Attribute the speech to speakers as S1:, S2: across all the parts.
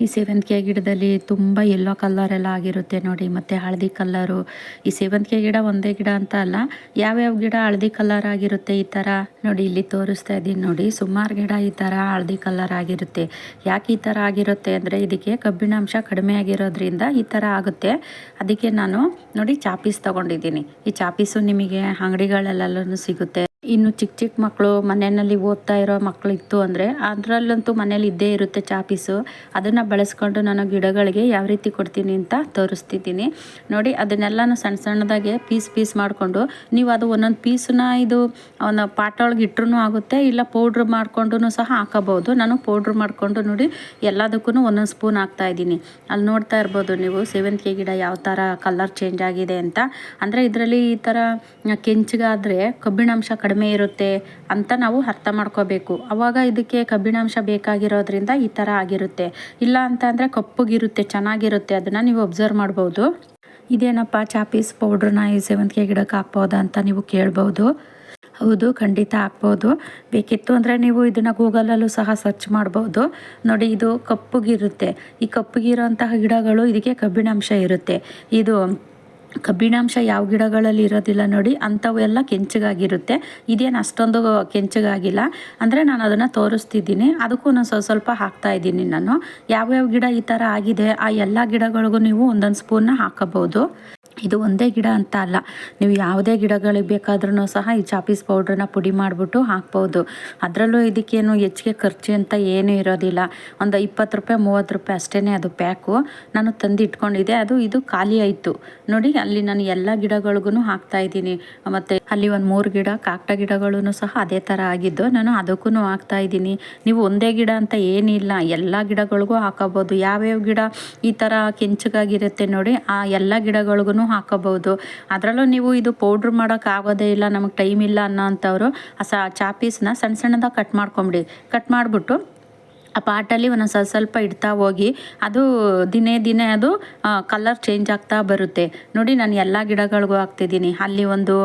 S1: ಈ ಸೇವಂತಿಗೆ ಗಿಡದಲ್ಲಿ ತುಂಬ ಎಲ್ಲೋ ಕಲರ್ ಎಲ್ಲ ಆಗಿರುತ್ತೆ ನೋಡಿ, ಮತ್ತು ಹಳದಿ ಕಲ್ಲರು ಈ ಸೇವಂತಿಗೆ ಗಿಡ ಒಂದೇ ಗಿಡ ಅಂತ ಅಲ್ಲ, ಯಾವ್ಯಾವ ಗಿಡ ಹಳದಿ ಕಲರ್ ಆಗಿರುತ್ತೆ ಈ ಥರ ನೋಡಿ, ಇಲ್ಲಿ ತೋರಿಸ್ತಾ ಇದ್ದೀನಿ ನೋಡಿ, ಸುಮಾರು ಗಿಡ ಈ ಥರ ಹಳದಿ ಕಲರ್ ಆಗಿರುತ್ತೆ. ಯಾಕೆ ಈ ಥರ ಆಗಿರುತ್ತೆ ಅಂದರೆ, ಇದಕ್ಕೆ ಕಬ್ಬಿಣಾಂಶ ಕಡಿಮೆ ಆಗಿರೋದ್ರಿಂದ ಈ ಥರ ಆಗುತ್ತೆ. ಅದಕ್ಕೆ ನಾನು ನೋಡಿ, ಚಾಪೀಸ್ ತೊಗೊಂಡಿದ್ದೀನಿ. ಈ ಚಾಪೀಸು ನಿಮಗೆ ಅಂಗಡಿಗಳಲ್ಲೆಲ್ಲೂ ಸಿಗುತ್ತೆ. ಇನ್ನು ಚಿಕ್ಕ ಚಿಕ್ಕ ಮಕ್ಕಳು ಮನೆಯಲ್ಲಿ ಓದ್ತಾ ಇರೋ ಮಕ್ಕಳು ಇತ್ತು ಅಂದರೆ ಅದರಲ್ಲಂತೂ ಮನೇಲಿ ಇದ್ದೇ ಇರುತ್ತೆ ಚಾಪೀಸು ಅದನ್ನು ಬಳಸ್ಕೊಂಡು ನಾನು ಗಿಡಗಳಿಗೆ ಯಾವ ರೀತಿ ಕೊಡ್ತೀನಿ ಅಂತ ತೋರಿಸ್ತಿದ್ದೀನಿ. ನೋಡಿ, ಅದನ್ನೆಲ್ಲನೂ ಸಣ್ಣ ಸಣ್ಣದಾಗೆ ಪೀಸ್ ಪೀಸ್ ಮಾಡಿಕೊಂಡು ನೀವು ಅದು ಒಂದೊಂದು ಪೀಸನ್ನ ಇದು ಒಂದು ಪಾಟೊಳಗೆ ಆಗುತ್ತೆ, ಇಲ್ಲ ಪೌಡ್ರ್ ಮಾಡಿಕೊಂಡು ಸಹ ಹಾಕೋಬೋದು ನಾನು ಪೌಡ್ರ್ ಮಾಡಿಕೊಂಡು ನೋಡಿ ಎಲ್ಲದಕ್ಕೂ ಒಂದೊಂದು ಸ್ಪೂನ್ ಹಾಕ್ತಾ ಇದ್ದೀನಿ. ಅಲ್ಲಿ ನೋಡ್ತಾ ಇರ್ಬೋದು ನೀವು ಸೇವಂತಿಗೆ ಗಿಡ ಯಾವ ಥರ ಕಲರ್ ಚೇಂಜ್ ಆಗಿದೆ ಅಂತ. ಅಂದರೆ ಇದರಲ್ಲಿ ಈ ಥರ ಕೆಂಚಗಾದರೆ ಕಬ್ಬಿಣಾಂಶ ಕಡಿಮೆ ಕಡಿಮೆ ಇರುತ್ತೆ ಅಂತ ನಾವು ಅರ್ಥ ಮಾಡ್ಕೋಬೇಕು. ಅವಾಗ ಇದಕ್ಕೆ ಕಬ್ಬಿಣಾಂಶ ಬೇಕಾಗಿರೋದ್ರಿಂದ ಈ ಥರ ಆಗಿರುತ್ತೆ. ಇಲ್ಲ ಅಂತ ಅಂದರೆ ಕಪ್ಪಗಿರುತ್ತೆ, ಚೆನ್ನಾಗಿರುತ್ತೆ. ಅದನ್ನು ನೀವು ಒಬ್ಸರ್ವ್ ಮಾಡ್ಬೋದು. ಇದೇನಪ್ಪ? ಚಾಪೀಸ್ ಪೌಡ್ರನ್ನ ಈ ಸೇವಂತಿಗೆ ಗಿಡಕ್ಕೆ ಹಾಕ್ಬೋದಾ ಅಂತ ನೀವು ಕೇಳ್ಬೋದು. ಹೌದು, ಖಂಡಿತ ಹಾಕ್ಬೋದು. ಬೇಕಿತ್ತು ಅಂದರೆ ನೀವು ಇದನ್ನು ಗೂಗಲಲ್ಲೂ ಸಹ ಸರ್ಚ್ ಮಾಡ್ಬೋದು. ನೋಡಿ, ಇದು ಕಪ್ಪಗಿರುತ್ತೆ. ಈ ಕಪ್ಪಗಿರೋಂತಹ ಗಿಡಗಳು ಇದಕ್ಕೆ ಕಬ್ಬಿಣಾಂಶ ಇರುತ್ತೆ. ಇದು ಕಬ್ಬಿಣಾಂಶ ಯಾವ ಗಿಡಗಳಲ್ಲಿ ಇರೋದಿಲ್ಲ ನೋಡಿ ಅಂಥವೆಲ್ಲ ಕೆಂಚಗಾಗಿರುತ್ತೆ. ಇದೇನು ಅಷ್ಟೊಂದು ಕೆಂಚಗಾಗಿಲ್ಲ. ಅಂದರೆ ನಾನು ಅದನ್ನು ತೋರಿಸ್ತಿದ್ದೀನಿ. ಅದಕ್ಕೂ ನಾನು ಸ್ವಲ್ಪ ಸ್ವಲ್ಪ ಹಾಕ್ತಾ ಇದ್ದೀನಿ ನಾನು. ಯಾವ್ಯಾವ ಗಿಡ ಈ ಥರ ಆಗಿದೆ, ಆ ಎಲ್ಲ ಗಿಡಗಳಿಗೂ ನೀವು ಒಂದೊಂದು ಸ್ಪೂನ್ನ ಹಾಕಬಹುದು. ಇದು ಒಂದೇ ಗಿಡ ಅಂತ ಅಲ್ಲ. ನೀವು ಯಾವುದೇ ಗಿಡಗಳಿಗೆ ಬೇಕಾದ್ರೂ ಸಹ ಈ ಚಾಪೀಸ್ ಪೌಡ್ರನ್ನ ಪುಡಿ ಮಾಡಿಬಿಟ್ಟು ಹಾಕ್ಬೋದು. ಅದರಲ್ಲೂ ಇದಕ್ಕೇನು ಹೆಚ್ಚಿಗೆ ಖರ್ಚು ಅಂತ ಏನೂ ಇರೋದಿಲ್ಲ. ಒಂದು ಇಪ್ಪತ್ತು ರೂಪಾಯಿ, ಮೂವತ್ತು ರೂಪಾಯಿ ಅಷ್ಟೇ ಅದು ಪ್ಯಾಕು ನಾನು ತಂದು ಇಟ್ಕೊಂಡಿದ್ದೆ ಅದು ಇದು ಖಾಲಿ ಆಯಿತು. ನೋಡಿ ಅಲ್ಲಿ ನಾನು ಎಲ್ಲ ಗಿಡಗಳಿಗೂ ಹಾಕ್ತಾ ಇದ್ದೀನಿ. ಮತ್ತು ಅಲ್ಲಿ ಒಂದು ಮೂರು ಗಿಡ, ಕಾಕ್ಟ ಗಿಡಗಳೂ ಸಹ ಅದೇ ಥರ ಆಗಿದ್ದು ನಾನು ಅದಕ್ಕೂ ಹಾಕ್ತಾ ಇದ್ದೀನಿ. ನೀವು ಒಂದೇ ಗಿಡ ಅಂತ ಏನಿಲ್ಲ, ಎಲ್ಲ ಗಿಡಗಳಿಗೂ ಹಾಕೋಬೋದು. ಯಾವ್ಯಾವ ಗಿಡ ಈ ಥರ ಕೆಂಚಗಾಗಿರುತ್ತೆ ನೋಡಿ, ಆ ಎಲ್ಲ ಗಿಡಗಳಿಗೂ ಹಾಕಬಹುದು. ಅದರಲ್ಲೂ ನೀವು ಇದು ಪೌಡ್ರ್ ಆಗೋದೇ ಇಲ್ಲ, ನಮಗೆ ಟೈಮ್ ಇಲ್ಲ ಅನ್ನೋ ಅಂಥವ್ರು ಆ ಚಾಪೀಸ್ನ ಸಣ್ಣ ಸಣ್ಣದಾಗಿ ಕಟ್ ಮಾಡ್ಕೊಂಬಿಡಿ. ಕಟ್ ಮಾಡಿಬಿಟ್ಟು ಆ ಪಾಟಲ್ಲಿ ಒಂದೊಂದು ಸ್ವಲ್ಪ ಸ್ವಲ್ಪ ಇಡ್ತಾ ಹೋಗಿ ಅದು ದಿನೇ ದಿನೇ ಅದು ಕಲರ್ ಚೇಂಜ್ ಆಗ್ತಾ ಬರುತ್ತೆ. ನೋಡಿ ನಾನು ಎಲ್ಲ ಗಿಡಗಳಿಗೂ ಹಾಕ್ತಿದ್ದೀನಿ. ಅಲ್ಲಿ ಒಂದು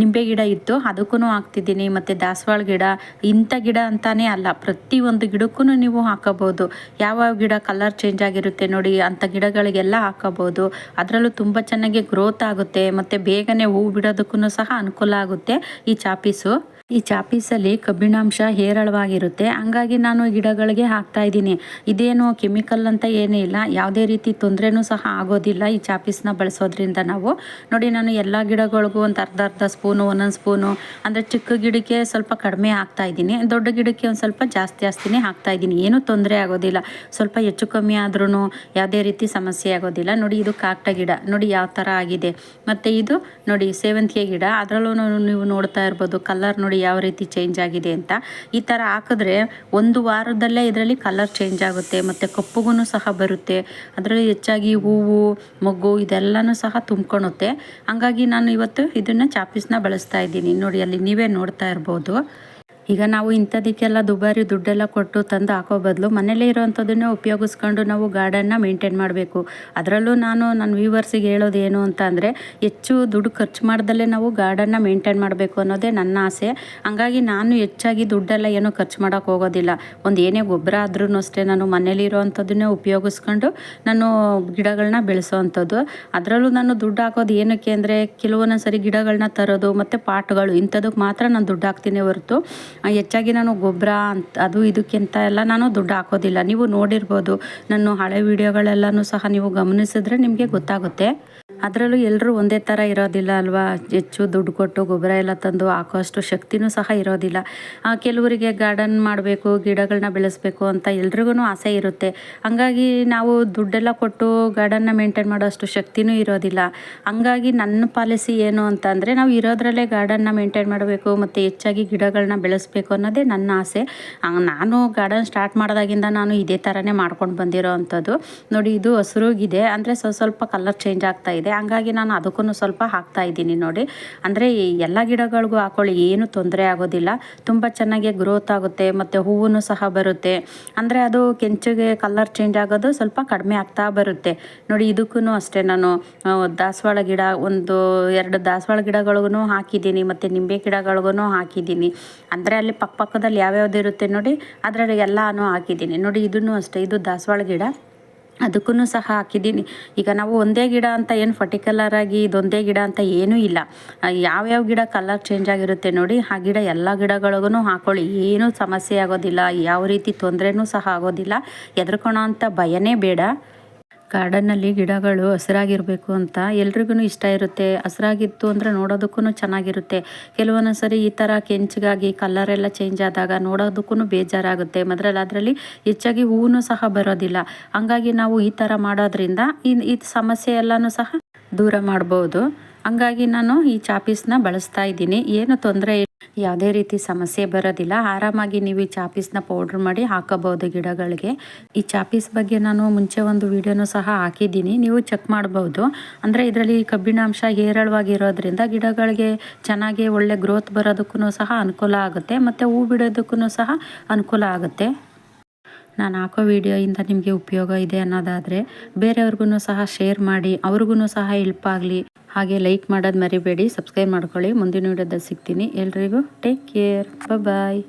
S1: ನಿಂಬೆ ಗಿಡ ಇತ್ತು ಅದಕ್ಕೂ ಹಾಕ್ತಿದ್ದೀನಿ. ಮತ್ತು ದಾಸವಾಳ ಗಿಡ, ಇಂಥ ಗಿಡ ಅಂತಾನೆ ಅಲ್ಲ ಪ್ರತಿಯೊಂದು ಗಿಡಕ್ಕೂ ನೀವು ಹಾಕೋಬೋದು ಯಾವ ಗಿಡ ಕಲರ್ ಚೇಂಜ್ ಆಗಿರುತ್ತೆ ನೋಡಿ, ಅಂಥ ಗಿಡಗಳಿಗೆಲ್ಲ ಹಾಕೋಬೋದು ಅದರಲ್ಲೂ ತುಂಬ ಚೆನ್ನಾಗಿ ಗ್ರೋತ್ ಆಗುತ್ತೆ. ಮತ್ತು ಬೇಗನೆ ಹೂ ಬಿಡೋದಕ್ಕೂ ಸಹ ಅನುಕೂಲ ಆಗುತ್ತೆ ಈ ಚಾಪೀಸು. ಈ ಚಾಪೀಸಲ್ಲಿ ಕಬ್ಬಿಣಾಂಶ ಹೇರಳವಾಗಿರುತ್ತೆ. ಹಂಗಾಗಿ ನಾನು ಗಿಡಗಳಿಗೆ ಹಾಕ್ತಾ ಇದ್ದೀನಿ. ಇದೇನು ಕೆಮಿಕಲ್ ಅಂತ ಏನೂ ಇಲ್ಲ. ಯಾವುದೇ ರೀತಿ ತೊಂದರೆನೂ ಸಹ ಆಗೋದಿಲ್ಲ ಈ ಚಾಪೀಸ್ನ ಬಳಸೋದ್ರಿಂದ ನಾವು. ನೋಡಿ, ನಾನು ಎಲ್ಲ ಗಿಡಗಳಿಗೂ ಒಂದು ಅರ್ಧ ಅರ್ಧ ಸ್ಪೂನು, ಒಂದೊಂದು ಸ್ಪೂನು, ಅಂದರೆ ಚಿಕ್ಕ ಗಿಡಕ್ಕೆ ಸ್ವಲ್ಪ ಕಡಿಮೆ ಹಾಕ್ತಾ ಇದ್ದೀನಿ. ದೊಡ್ಡ ಗಿಡಕ್ಕೆ ಒಂದು ಸ್ವಲ್ಪ ಜಾಸ್ತಿ, ಜಾಸ್ತಿನೇ ಹಾಕ್ತಾ ಇದ್ದೀನಿ. ಏನೂ ತೊಂದರೆ ಆಗೋದಿಲ್ಲ. ಸ್ವಲ್ಪ ಹೆಚ್ಚು ಕಮ್ಮಿ ಆದ್ರೂ ಯಾವುದೇ ರೀತಿ ಸಮಸ್ಯೆ ಆಗೋದಿಲ್ಲ. ನೋಡಿ, ಇದು ಕಾಕ್ಟ ಗಿಡ. ನೋಡಿ, ಯಾವ ಥರ ಆಗಿದೆ. ಮತ್ತು ಇದು ನೋಡಿ, ಸೇವಂತಿಗೆ ಗಿಡ. ಅದರಲ್ಲೂ ನೀವು ನೋಡ್ತಾ ಇರ್ಬೋದು, ಕಲರ್ ನೋಡಿ ಯಾವ ರೀತಿ ಚೇಂಜ್ ಆಗಿದೆ ಅಂತ. ಈ ಥರ ಹಾಕಿದ್ರೆ ಒಂದು ವಾರದಲ್ಲೇ ಇದರಲ್ಲಿ ಕಲರ್ ಚೇಂಜ್ ಆಗುತ್ತೆ, ಮತ್ತು ಕಪ್ಪುಗೂ ಸಹ ಬರುತ್ತೆ. ಅದರಲ್ಲಿ ಹೆಚ್ಚಾಗಿ ಹೂವು, ಮೊಗ್ಗು ಇದೆಲ್ಲನೂ ಸಹ ತುಂಬ್ಕೊಳುತ್ತೆ ಹಂಗಾಗಿ ನಾನು ಇವತ್ತು ಇದನ್ನು ಚಾಪೀಸ್ನ ಬಳಸ್ತಾ ಇದ್ದೀನಿ. ನೋಡಿ, ಅಲ್ಲಿ ನೀವೇ ನೋಡ್ತಾ ಇರ್ಬೋದು. ಈಗ ನಾವು ಇಂಥದಕ್ಕೆಲ್ಲ ದುಬಾರಿ ದುಡ್ಡೆಲ್ಲ ಕೊಟ್ಟು ತಂದು ಹಾಕೋ ಬದಲು ಮನೇಲೇ ಇರೋವಂಥದ್ದನ್ನೇ ಉಪಯೋಗಿಸ್ಕೊಂಡು ನಾವು ಗಾರ್ಡನ್ನ ಮೇಂಟೈನ್ ಮಾಡಬೇಕು. ಅದರಲ್ಲೂ ನಾನು ನನ್ನ ವ್ಯೂವರ್ಸಿಗೆ ಹೇಳೋದು ಏನು ಅಂತ ಅಂದರೆ ಹೆಚ್ಚು ದುಡ್ಡು ಖರ್ಚು ಮಾಡ್ದಲ್ಲೇ ನಾವು ಗಾರ್ಡನ್ನ ಮೇಂಟೈನ್ ಮಾಡಬೇಕು ಅನ್ನೋದೇ ನನ್ನ ಆಸೆ. ಹಂಗಾಗಿ ನಾನು ಹೆಚ್ಚಾಗಿ ದುಡ್ಡೆಲ್ಲ ಏನೂ ಖರ್ಚು ಮಾಡೋಕೆ ಹೋಗೋದಿಲ್ಲ. ಒಂದು ಏನೇ ಗೊಬ್ಬರ ಆದ್ರೂ ಅಷ್ಟೇ ನಾನು ಮನೇಲಿರೋವಂಥದ್ದನ್ನೇ ಉಪಯೋಗಿಸ್ಕೊಂಡು ನಾನು ಗಿಡಗಳನ್ನ ಬೆಳೆಸೋ ಅಂಥದ್ದು ಅದರಲ್ಲೂ ನಾನು ದುಡ್ಡು ಹಾಕೋದು ಏನಕ್ಕೆ ಅಂದರೆ ಕೆಲವೊಂದೊಂದು ಸರಿ ಗಿಡಗಳನ್ನ ತರೋದು ಮತ್ತು ಪಾಟ್ಗಳು ಇಂಥದಕ್ಕೆ ಮಾತ್ರ ನಾನು ದುಡ್ಡು ಹಾಕ್ತೀನಿ ಹೊರತು. ಹೆಚ್ಚಾಗಿ ನಾನು ಗೊಬ್ಬರ ಅಂತ, ಅದು ಇದಕ್ಕಿಂತ ಎಲ್ಲ ನಾನು ದುಡ್ಡು ಹಾಕೋದಿಲ್ಲ. ನೀವು ನೋಡಿರ್ಬೋದು ನಾನು ಹಳೆ ವೀಡಿಯೋಗಳೆಲ್ಲನೂ ಸಹ ನೀವು ಗಮನಿಸಿದ್ರೆ ನಿಮಗೆ ಗೊತ್ತಾಗುತ್ತೆ. ಅದರಲ್ಲೂ ಎಲ್ಲರೂ ಒಂದೇ ಥರ ಇರೋದಿಲ್ಲ ಅಲ್ವಾ? ಹೆಚ್ಚು ದುಡ್ಡು ಕೊಟ್ಟು ಗೊಬ್ಬರ ಎಲ್ಲ ತಂದು ಹಾಕೋಷ್ಟು ಶಕ್ತಿನೂ ಸಹ ಇರೋದಿಲ್ಲ. ಕೆಲವರಿಗೆ ಗಾರ್ಡನ್ ಮಾಡಬೇಕು ಗಿಡಗಳನ್ನ ಬೆಳೆಸಬೇಕು ಅಂತ ಎಲ್ರಿಗೂ ಆಸೆ ಇರುತ್ತೆ. ಹಂಗಾಗಿ ನಾವು ದುಡ್ಡೆಲ್ಲ ಕೊಟ್ಟು ಗಾರ್ಡನ್ನ ಮೇಂಟೈನ್ ಮಾಡೋಷ್ಟು ಶಕ್ತಿನೂ ಇರೋದಿಲ್ಲ. ಹಂಗಾಗಿ ನನ್ನ ಪಾಲಿಸಿ ಏನು ಅಂತ ನಾವು ಇರೋದ್ರಲ್ಲೇ ಗಾರ್ಡನ್ನ ಮೇಂಟೈನ್ ಮಾಡಬೇಕು, ಮತ್ತು ಹೆಚ್ಚಾಗಿ ಗಿಡಗಳನ್ನ ಬೆಳೆಸಬೇಕು ಅನ್ನೋದೇ ನನ್ನ ಆಸೆ. ನಾನು ಗಾರ್ಡನ್ ಸ್ಟಾರ್ಟ್ ಮಾಡಿದಾಗಿಂದ ನಾನು ಇದೇ ಥರನೇ ಮಾಡ್ಕೊಂಡು ಬಂದಿರೋ ಅಂಥದ್ದು. ನೋಡಿ, ಇದು ಹಸಿರುಗಿದೆ ಅಂದರೆ ಸ್ವಲ್ಪ ಸ್ವಲ್ಪ ಕಲರ್ ಚೇಂಜ್ ಆಗ್ತಾ ಇದೆ. ಹಂಗಾಗಿ ನಾನು ಅದಕ್ಕೂ ಸ್ವಲ್ಪ ಹಾಕ್ತಾ ಇದ್ದೀನಿ ನೋಡಿ. ಅಂದರೆ ಎಲ್ಲ ಗಿಡಗಳಿಗೂ ಹಾಕೊಳ್ಳಿ, ಏನು ತೊಂದರೆ ಆಗೋದಿಲ್ಲ. ತುಂಬ ಚೆನ್ನಾಗಿ ಗ್ರೋತ್ ಆಗುತ್ತೆ, ಮತ್ತು ಹೂವು ಸಹ ಬರುತ್ತೆ. ಅಂದರೆ ಅದು ಕೆಂಚಿಗೆ ಕಲರ್ ಚೇಂಜ್ ಆಗೋದು ಸ್ವಲ್ಪ ಕಡಿಮೆ ಆಗ್ತಾ ಬರುತ್ತೆ. ನೋಡಿ ಇದಕ್ಕೂ ಅಷ್ಟೇ ನಾನು ದಾಸವಾಳ ಗಿಡ, ಒಂದು, ಎರಡು ದಾಸವಾಳ ಗಿಡಗಳಿಗೂ ಹಾಕಿದ್ದೀನಿ, ಮತ್ತು ನಿಂಬೆ ಗಿಡಗಳಿಗೂ ಹಾಕಿದ್ದೀನಿ. ಅಂದರೆ ಅಲ್ಲಿ ಪಕ್ಕ ಪಕ್ಕದಲ್ಲಿ ಯಾವ್ಯಾವ್ದು ಇರುತ್ತೆ ನೋಡಿ, ಅದರಲ್ಲಿ ಎಲ್ಲನೂ ಹಾಕಿದ್ದೀನಿ. ನೋಡಿ ಇದನ್ನು ಅಷ್ಟೇ, ಇದು ದಾಸವಾಳ ಗಿಡ. ಅದಕ್ಕೂ ಸಹ ಹಾಕಿದ್ದೀನಿ. ಈಗ ನಾವು ಒಂದೇ ಗಿಡ ಅಂತ ಏನು ಪರ್ಟಿಕ್ಯುಲರ್ ಆಗಿ ಇದೊಂದೇ ಗಿಡ ಅಂತ ಏನೂ ಇಲ್ಲ. ಯಾವ್ಯಾವ ಗಿಡ ಕಲರ್ ಚೇಂಜ್ ಆಗಿರುತ್ತೆ ನೋಡಿ, ಆ ಗಿಡ ಎಲ್ಲ ಗಿಡಗಳಿಗೂ ಹಾಕೊಳ್ಳಿ. ಏನೂ ಸಮಸ್ಯೆ ಆಗೋದಿಲ್ಲ. ಯಾವ ರೀತಿ ತೊಂದರೆನೂ ಸಹ ಆಗೋದಿಲ್ಲ. ಹೆದರ್ಕೊಳೋ ಅಂಥ ಭಯನೇ ಬೇಡ. ಗಾರ್ಡನ್ನಲ್ಲಿ ಗಿಡಗಳು ಹಸಿರಾಗಿರಬೇಕು ಅಂತ ಎಲ್ರಿಗೂ ಇಷ್ಟ ಇರುತ್ತೆ. ಹಸಿರಾಗಿತ್ತು ಅಂದರೆ ನೋಡೋದಕ್ಕೂ ಚೆನ್ನಾಗಿರುತ್ತೆ. ಕೆಲವೊಂದು ಸರಿ ಈ ಥರ ಕೆಂಚಗಾಗಿ ಕಲರ್ ಎಲ್ಲ ಚೇಂಜ್ ಆದಾಗ ನೋಡೋದಕ್ಕೂ ಬೇಜಾರಾಗುತ್ತೆ. ಮೊದಲಲ್ಲಿ ಅದರಲ್ಲಿ ಹೆಚ್ಚಾಗಿ ಹೂವು ಸಹ ಬರೋದಿಲ್ಲ. ಹಂಗಾಗಿ ನಾವು ಈ ಥರ ಮಾಡೋದ್ರಿಂದ ಈ ಸಮಸ್ಯೆ ಎಲ್ಲನೂ ಸಹ ದೂರ ಮಾಡ್ಬೋದು. ಹಂಗಾಗಿ ನಾನು ಈ ಚಾಪೀಸ್ನ ಬಳಸ್ತಾ ಇದ್ದೀನಿ. ಏನು ತೊಂದರೆ ಯಾವುದೇ ರೀತಿ ಸಮಸ್ಯೆ ಬರೋದಿಲ್ಲ. ಆರಾಮಾಗಿ ನೀವು ಈ ಚಾಪೀಸ್ನ ಪೌಡ್ರ್ ಮಾಡಿ ಹಾಕಬಹುದು ಗಿಡಗಳಿಗೆ. ಈ ಚಾಪೀಸ್ ಬಗ್ಗೆ ನಾನು ಮುಂಚೆ ಒಂದು ವಿಡಿಯೋನು ಸಹ ಹಾಕಿದ್ದೀನಿ. ನೀವು ಚೆಕ್ ಮಾಡಬಹುದು. ಅಂದರೆ ಇದರಲ್ಲಿ ಕಬ್ಬಿಣಾಂಶ ಹೇರಳವಾಗಿರೋದ್ರಿಂದ ಗಿಡಗಳಿಗೆ ಚೆನ್ನಾಗಿ ಒಳ್ಳೆ ಗ್ರೋತ್ ಬರೋದಕ್ಕೂ ಸಹ ಅನುಕೂಲ ಆಗುತ್ತೆ. ಮತ್ತು ಹೂ ಬಿಡೋದಕ್ಕೂ ಸಹ ಅನುಕೂಲ ಆಗುತ್ತೆ. ನಾನು ಹಾಕೋ ವಿಡಿಯೋಯಿಂದ ನಿಮಗೆ ಉಪಯೋಗ ಇದೆ ಅನ್ನೋದಾದರೆ, ಬೇರೆಯವ್ರಿಗೂ ಸಹ ಶೇರ್ ಮಾಡಿ, ಅವ್ರಿಗೂ ಸಹ ಹೆಲ್ಪ್ ಆಗಲಿ. ಹಾಗೆ ಲೈಕ್ ಮಾಡೋದು ಮರಿಬೇಡಿ ಸಬ್ಸ್ಕ್ರೈಬ್ ಮಾಡ್ಕೊಳ್ಳಿ. ಮುಂದಿನ ವಿಡಿಯೋದಲ್ಲಿ ಸಿಗ್ತೀನಿ. ಎಲ್ರಿಗೂ ಟೇಕ್ ಕೇರ್ ಬಾಯ್